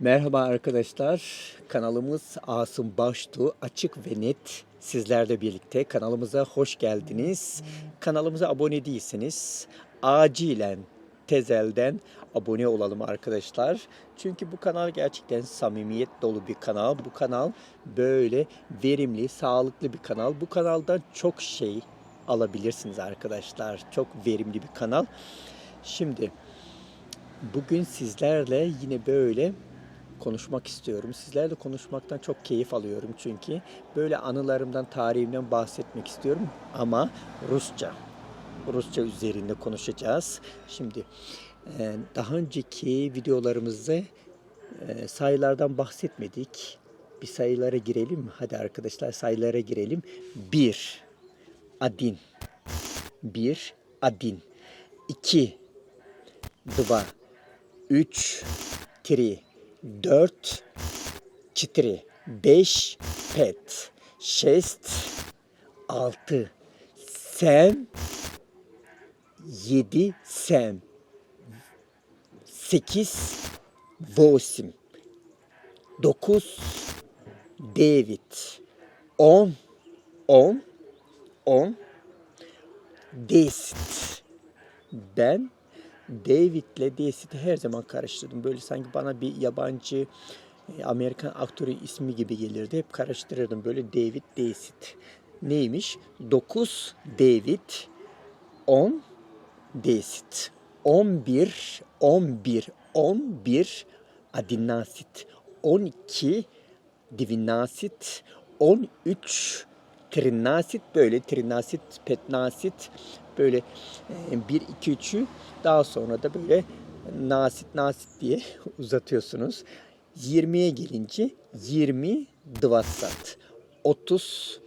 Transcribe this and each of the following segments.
Merhaba arkadaşlar. Kanalımız Asım Baştu açık ve net sizlerle birlikte kanalımıza hoş geldiniz. Kanalımıza abone değilseniz acilen tezelden abone olalım arkadaşlar. Çünkü bu kanal gerçekten samimiyet dolu bir kanal. Bu kanal böyle verimli, sağlıklı bir kanal. Bu kanaldan çok şey alabilirsiniz arkadaşlar. Çok verimli bir kanal. Şimdi Bugün sizlerle yine böyle konuşmak istiyorum. Sizlerle konuşmaktan çok keyif alıyorum çünkü. Böyle anılarımdan, tarihimden bahsetmek istiyorum ama Rusça. Rusça üzerinde konuşacağız. Şimdi e, daha önceki videolarımızda e, sayılardan bahsetmedik. Bir sayılara girelim. Hadi arkadaşlar sayılara girelim. 1 adin. 1 adin. 2 2 3 3 dört, çitri, beş, pet, şest, altı, sem, yedi, sem, sekiz, восемь, dokuz, девять, on, on, on, десять. Ben David'le David'i her zaman karıştırdım. Böyle sanki bana bir yabancı e, Amerikan aktörü ismi gibi gelirdi. Hep karıştırırdım böyle David David. Neymiş? 9 David 10 David. 11 11 11 Adinasit. 12 Divinasit. 13 Trinasit böyle Trinasit, Petnasit böyle 1 2 3'ü daha sonra da böyle nasit nasit diye uzatıyorsunuz. 20'ye gelince 20 dvasat. 30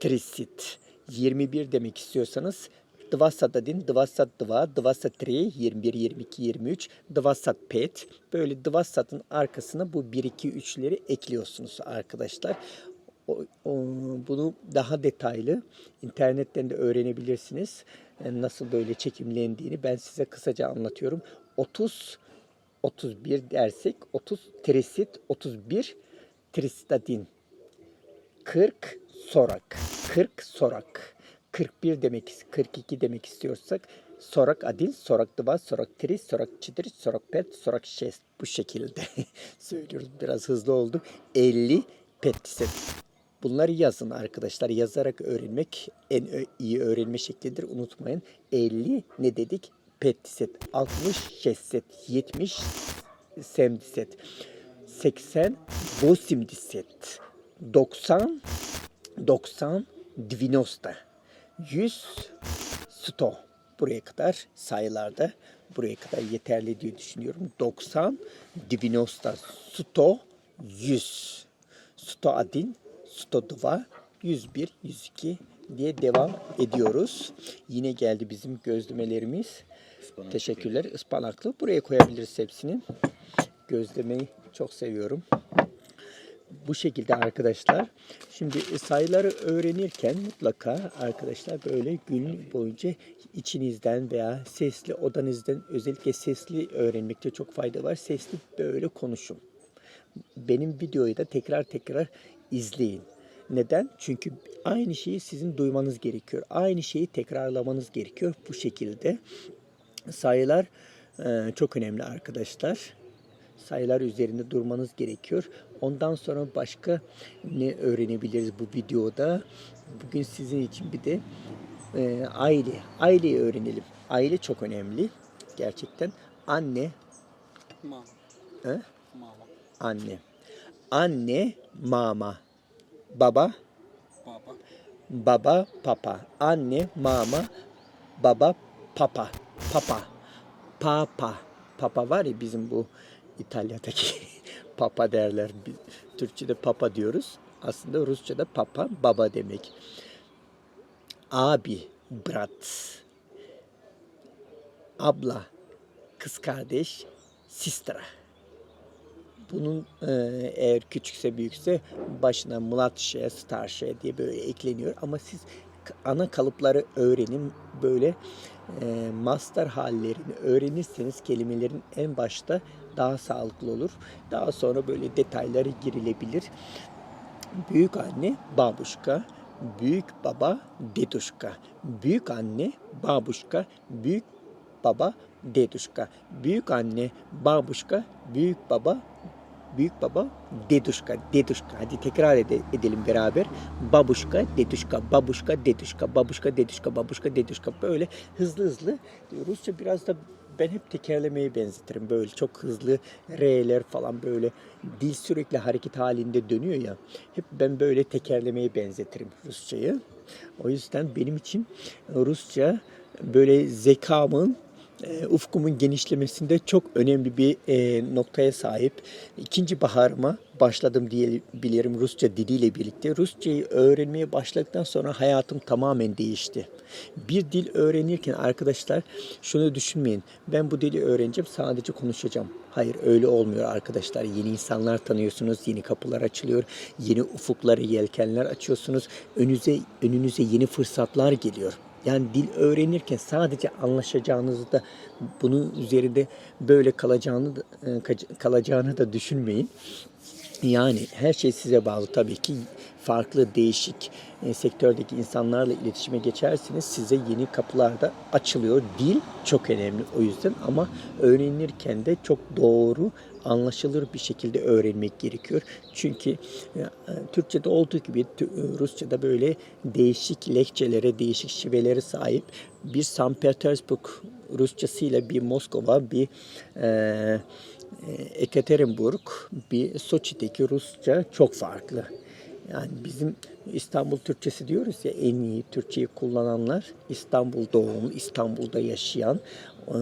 trisit. 21 demek istiyorsanız Dvasat adin, dvasat dva, dvasat tri, 21, 22, 23, dvasat pet. Böyle dvasatın arkasına bu 1, 2, 3'leri ekliyorsunuz arkadaşlar. Bunu daha detaylı internetten de öğrenebilirsiniz. Yani nasıl böyle çekimlendiğini ben size kısaca anlatıyorum. 30 31 dersek 30 trisit 31 tristadin 40 sorak 40 sorak 41 demek 42 demek istiyorsak sorak adil, sorak dıva, sorak tri, sorak çidir, sorak pet, sorak şest bu şekilde söylüyoruz. Biraz hızlı oldu. 50 petiset. Bunları yazın arkadaşlar. Yazarak öğrenmek en iyi öğrenme şeklidir. Unutmayın. 50 ne dedik? Petiset. 60 şesset. 70 semdiset. 80 bosimdiset. 90 90 divinosta. 100 sto. Buraya kadar sayılarda buraya kadar yeterli diye düşünüyorum. 90 divinosta sto 100. Sto adin 102, 101, 102 diye devam ediyoruz. Yine geldi bizim gözlemelerimiz. Ispanak Teşekkürler. Ispanaklı. Buraya koyabiliriz hepsini. Gözlemeyi çok seviyorum. Bu şekilde arkadaşlar. Şimdi sayıları öğrenirken mutlaka arkadaşlar böyle gün boyunca içinizden veya sesli odanızdan özellikle sesli öğrenmekte çok fayda var. Sesli böyle konuşun. Benim videoyu da tekrar tekrar izleyin. Neden? Çünkü aynı şeyi sizin duymanız gerekiyor. Aynı şeyi tekrarlamanız gerekiyor. Bu şekilde sayılar e, çok önemli arkadaşlar. Sayılar üzerinde durmanız gerekiyor. Ondan sonra başka ne öğrenebiliriz bu videoda? Bugün sizin için bir de e, aile. Aileyi öğrenelim. Aile çok önemli. Gerçekten anne, Mama. he? Mama. Anne. Anne, mama. Baba, Baba. baba, papa. Anne, mama, baba, papa. Papa. Papa. Papa var ya bizim bu İtalya'daki papa derler. Biz Türkçe'de papa diyoruz. Aslında Rusça'da papa baba demek. Abi, brat. Abla, kız kardeş, sistra. Bunun e, eğer küçükse büyükse başına Mlatşe, Starşe diye böyle ekleniyor. Ama siz ana kalıpları öğrenin. Böyle e, master hallerini öğrenirseniz kelimelerin en başta daha sağlıklı olur. Daha sonra böyle detayları girilebilir. Büyük anne babuşka, büyük baba deduşka, büyük anne babuşka, büyük baba deduşka, büyük anne babuşka, büyük baba büyük baba deduşka, deduşka. Hadi tekrar ede- edelim beraber. Babuşka, deduşka, babuşka, deduşka, babuşka, deduşka, babuşka, deduşka. Böyle hızlı hızlı. Rusça biraz da ben hep tekerlemeye benzetirim. Böyle çok hızlı R'ler falan böyle dil sürekli hareket halinde dönüyor ya. Hep ben böyle tekerlemeye benzetirim Rusçayı. O yüzden benim için Rusça böyle zekamın e, ufkumun genişlemesinde çok önemli bir e, noktaya sahip. İkinci baharıma başladım diyebilirim Rusça diliyle birlikte. Rusçayı öğrenmeye başladıktan sonra hayatım tamamen değişti. Bir dil öğrenirken arkadaşlar şunu düşünmeyin. Ben bu dili öğreneceğim sadece konuşacağım. Hayır öyle olmuyor arkadaşlar. Yeni insanlar tanıyorsunuz, yeni kapılar açılıyor, yeni ufukları, yelkenler açıyorsunuz. Önünüze önünüze yeni fırsatlar geliyor. Yani dil öğrenirken sadece anlaşacağınızı da bunun üzerinde böyle kalacağını da, e, kalacağını da düşünmeyin. Yani her şey size bağlı tabii ki farklı değişik e, sektördeki insanlarla iletişime geçerseniz size yeni kapılar da açılıyor. Dil çok önemli o yüzden ama öğrenirken de çok doğru anlaşılır bir şekilde öğrenmek gerekiyor. Çünkü e, Türkçe'de olduğu gibi Tü- Rusça'da böyle değişik lehçelere, değişik şivelere sahip bir St. Petersburg Rusçasıyla bir Moskova, bir e, e, Ekaterinburg, bir Soçi'deki Rusça çok farklı. Yani bizim İstanbul Türkçesi diyoruz ya en iyi Türkçeyi kullananlar İstanbul doğumlu, İstanbul'da yaşayan e,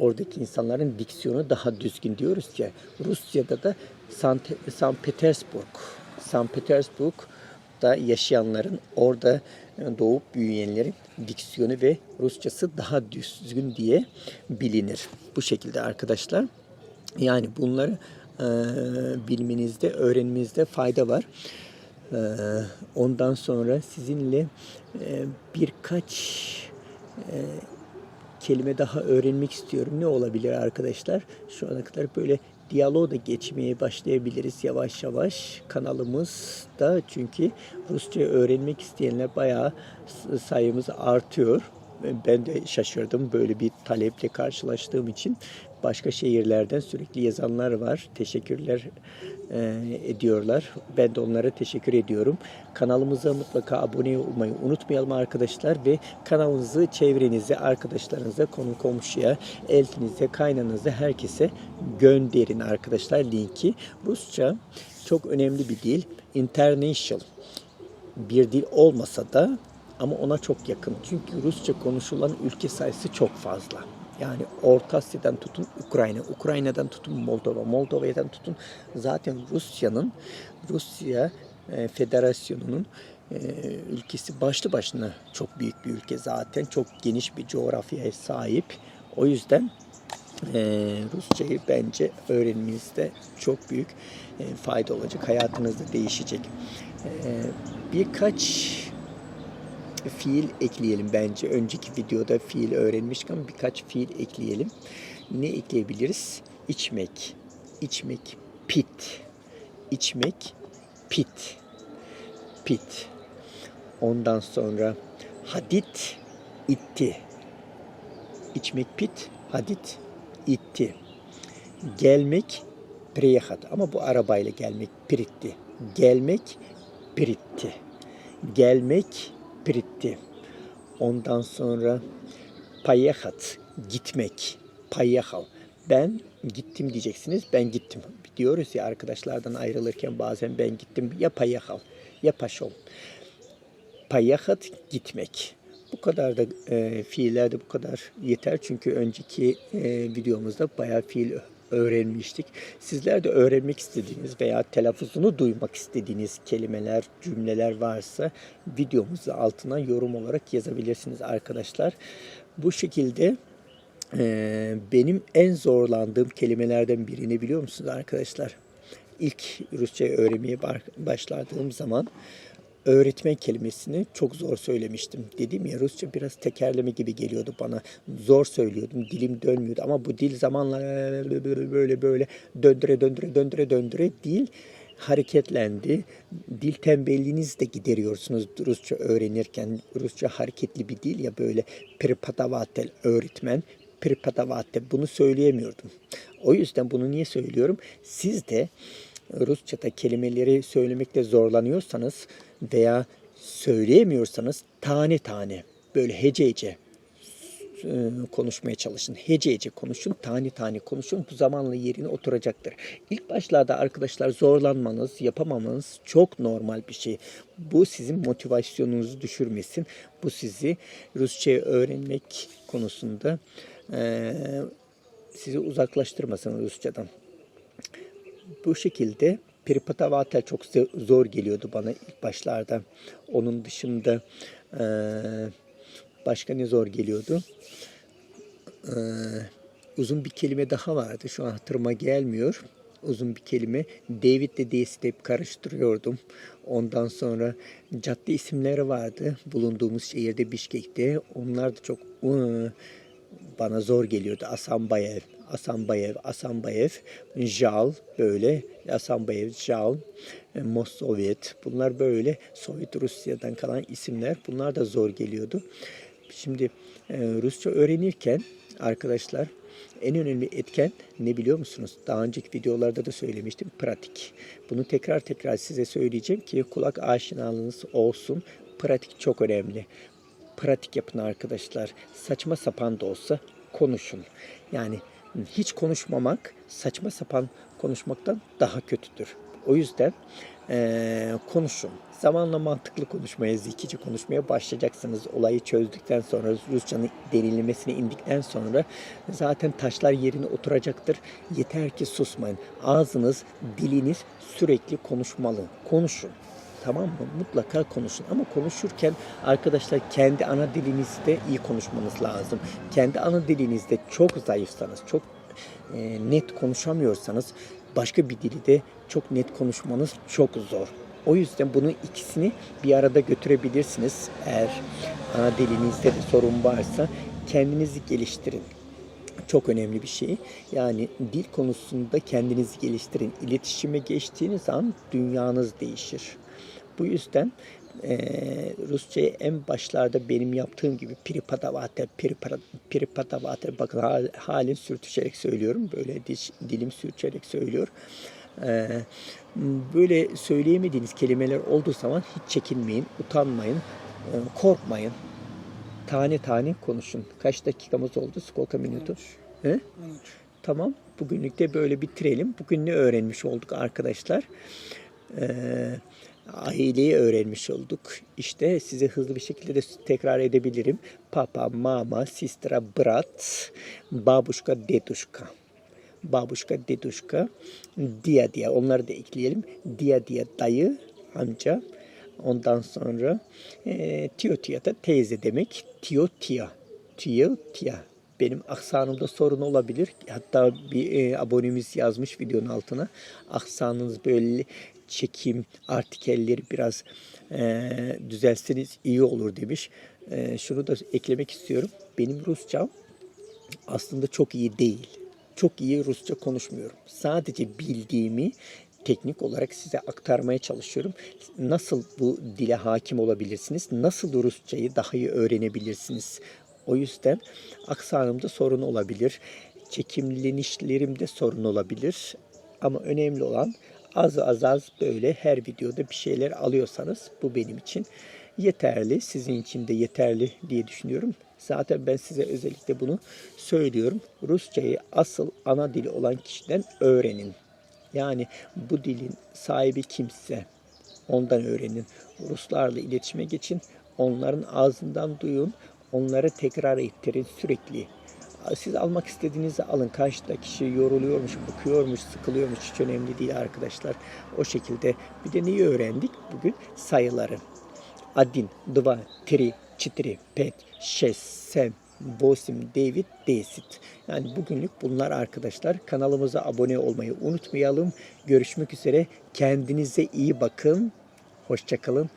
oradaki insanların diksiyonu daha düzgün diyoruz ya. Rusya'da da St. St. Petersburg, St. Petersburg'da yaşayanların orada e, doğup büyüyenlerin diksiyonu ve Rusçası daha düzgün diye bilinir. Bu şekilde arkadaşlar. Yani bunları e, bilmenizde, öğrenmenizde fayda var. E, ondan sonra sizinle e, birkaç e, kelime daha öğrenmek istiyorum. Ne olabilir arkadaşlar? Şu ana kadar böyle diyaloğa da geçmeye başlayabiliriz yavaş yavaş kanalımızda. Çünkü Rusça öğrenmek isteyenler bayağı sayımız artıyor. Ben de şaşırdım böyle bir taleple karşılaştığım için. Başka şehirlerden sürekli yazanlar var. Teşekkürler e, ediyorlar. Ben de onlara teşekkür ediyorum. Kanalımıza mutlaka abone olmayı unutmayalım arkadaşlar ve kanalınızı çevrenize, arkadaşlarınıza, konu komşuya, eltinize, kaynanıza, herkese gönderin arkadaşlar linki. Rusça çok önemli bir dil. International bir dil olmasa da ama ona çok yakın. Çünkü Rusça konuşulan ülke sayısı çok fazla. Yani Orta Asya'dan tutun Ukrayna, Ukrayna'dan tutun Moldova, Moldova'dan tutun zaten Rusya'nın Rusya e, Federasyonu'nun e, ülkesi başlı başına çok büyük bir ülke zaten. Çok geniş bir coğrafyaya sahip. O yüzden e, Rusçayı bence öğrenmenizde çok büyük e, fayda olacak. Hayatınızda değişecek. E, birkaç fiil ekleyelim bence. Önceki videoda fiil öğrenmiştik ama birkaç fiil ekleyelim. Ne ekleyebiliriz? İçmek, içmek, pit, içmek, pit, pit. Ondan sonra hadit, itti. İçmek pit, hadit, itti. Gelmek, priyahat. Ama bu arabayla gelmek, piritti. Gelmek, piritti. Gelmek, piritti. Ondan sonra payahat, gitmek. Payahal. Ben gittim diyeceksiniz. Ben gittim. Diyoruz ya arkadaşlardan ayrılırken bazen ben gittim. Ya payahal ya paşol. Payahat gitmek. Bu kadar da e, fiillerde bu kadar yeter. Çünkü önceki e, videomuzda bayağı fiil öğrenmiştik. Sizler de öğrenmek istediğiniz veya telaffuzunu duymak istediğiniz kelimeler, cümleler varsa videomuzun altına yorum olarak yazabilirsiniz arkadaşlar. Bu şekilde e, benim en zorlandığım kelimelerden birini biliyor musunuz arkadaşlar? İlk Rusça öğrenmeye başladığım zaman öğretmen kelimesini çok zor söylemiştim. Dedim ya Rusça biraz tekerleme gibi geliyordu bana. Zor söylüyordum. Dilim dönmüyordu ama bu dil zamanla böyle böyle döndüre döndüre döndüre döndüre dil hareketlendi. Dil tembelliğinizi de gideriyorsunuz Rusça öğrenirken. Rusça hareketli bir dil ya böyle prepatavatel öğretmen. Prepatavatel bunu söyleyemiyordum. O yüzden bunu niye söylüyorum? Siz de Rusça'da kelimeleri söylemekte zorlanıyorsanız veya söyleyemiyorsanız tane tane böyle hecece e, konuşmaya çalışın. Hece hece konuşun, tane tane konuşun. Bu zamanla yerine oturacaktır. İlk başlarda arkadaşlar zorlanmanız, yapamamanız çok normal bir şey. Bu sizin motivasyonunuzu düşürmesin. Bu sizi Rusçayı öğrenmek konusunda e, sizi uzaklaştırmasın Rusçadan. Bu şekilde Peripatavata çok zor geliyordu bana ilk başlarda. Onun dışında e, başka ne zor geliyordu? Ee, uzun bir kelime daha vardı. Şu an hatırıma gelmiyor. Uzun bir kelime. David de Daisy hep karıştırıyordum. Ondan sonra cadde isimleri vardı. Bulunduğumuz şehirde Bişkek'te. Onlar da çok ıı, bana zor geliyordu. Asambayev, Asambayev, Asambayev, Jal böyle, Asambayev, Jal, e, Mossovyet. Bunlar böyle Sovyet Rusya'dan kalan isimler. Bunlar da zor geliyordu. Şimdi e, Rusça öğrenirken arkadaşlar en önemli etken ne biliyor musunuz? Daha önceki videolarda da söylemiştim. Pratik. Bunu tekrar tekrar size söyleyeceğim ki kulak aşinalığınız olsun. Pratik çok önemli. Pratik yapın arkadaşlar. Saçma sapan da olsa konuşun. Yani hiç konuşmamak saçma sapan konuşmaktan daha kötüdür. O yüzden eee, konuşun. Zamanla mantıklı konuşmaya, zekice konuşmaya başlayacaksınız. Olayı çözdükten sonra, Rusçanın derinlemesine indikten sonra zaten taşlar yerine oturacaktır. Yeter ki susmayın. Ağzınız, diliniz sürekli konuşmalı. Konuşun. Tamam mı? Mutlaka konuşun. Ama konuşurken arkadaşlar kendi ana dilinizde iyi konuşmanız lazım. Kendi ana dilinizde çok zayıfsanız, çok e, net konuşamıyorsanız başka bir dili de çok net konuşmanız çok zor. O yüzden bunu ikisini bir arada götürebilirsiniz. Eğer ana dilinizde de sorun varsa kendinizi geliştirin çok önemli bir şey. Yani dil konusunda kendinizi geliştirin. İletişime geçtiğiniz an dünyanız değişir. Bu yüzden eee Rusçayı en başlarda benim yaptığım gibi Pripadavatı, Pripadavatı bakın hal- halen sürtüşerek söylüyorum. Böyle diş, dilim sürçerek söylüyor. Eee, böyle söyleyemediğiniz kelimeler olduğu zaman hiç çekinmeyin, utanmayın, eee, korkmayın. Tane tane konuşun. Kaç dakikamız oldu? Skolka minutu? He? 13. Tamam. Bugünlük de böyle bitirelim. Bugün ne öğrenmiş olduk arkadaşlar? Ee, aileyi öğrenmiş olduk. İşte size hızlı bir şekilde de tekrar edebilirim. Papa, mama, sistra, brat, babuşka, deduşka. Babuşka, deduşka, dia dia. Onları da ekleyelim. Dia dia dayı, amca. Ondan sonra e, tio tia da teyze demek. Tio tia. Tio tia. Benim aksanımda sorun olabilir. Hatta bir e, abonemiz yazmış videonun altına. Aksanınız böyle çekim, artikelleri biraz e, düzelseniz iyi olur demiş. E, şunu da eklemek istiyorum. Benim Rusçam aslında çok iyi değil. Çok iyi Rusça konuşmuyorum. Sadece bildiğimi teknik olarak size aktarmaya çalışıyorum. Nasıl bu dile hakim olabilirsiniz? Nasıl Rusçayı daha iyi öğrenebilirsiniz? O yüzden aksanımda sorun olabilir. Çekimlenişlerimde sorun olabilir. Ama önemli olan az az az böyle her videoda bir şeyler alıyorsanız bu benim için yeterli. Sizin için de yeterli diye düşünüyorum. Zaten ben size özellikle bunu söylüyorum. Rusçayı asıl ana dili olan kişiden öğrenin. Yani bu dilin sahibi kimse ondan öğrenin. Ruslarla iletişime geçin. Onların ağzından duyun. Onları tekrar ettirin sürekli. Siz almak istediğinizi alın. Karşıda kişi yoruluyormuş, bıkıyormuş, sıkılıyormuş. Hiç önemli değil arkadaşlar. O şekilde. Bir de neyi öğrendik bugün? Sayıları. Adin, dva, tri, çitri, pet, şes, sem, Bosim, David, Desit. Yani bugünlük bunlar arkadaşlar. Kanalımıza abone olmayı unutmayalım. Görüşmek üzere. Kendinize iyi bakın. Hoşçakalın.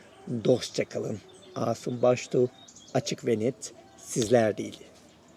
Dostçakalın. Asım Baştu, Açık ve Net sizler değil.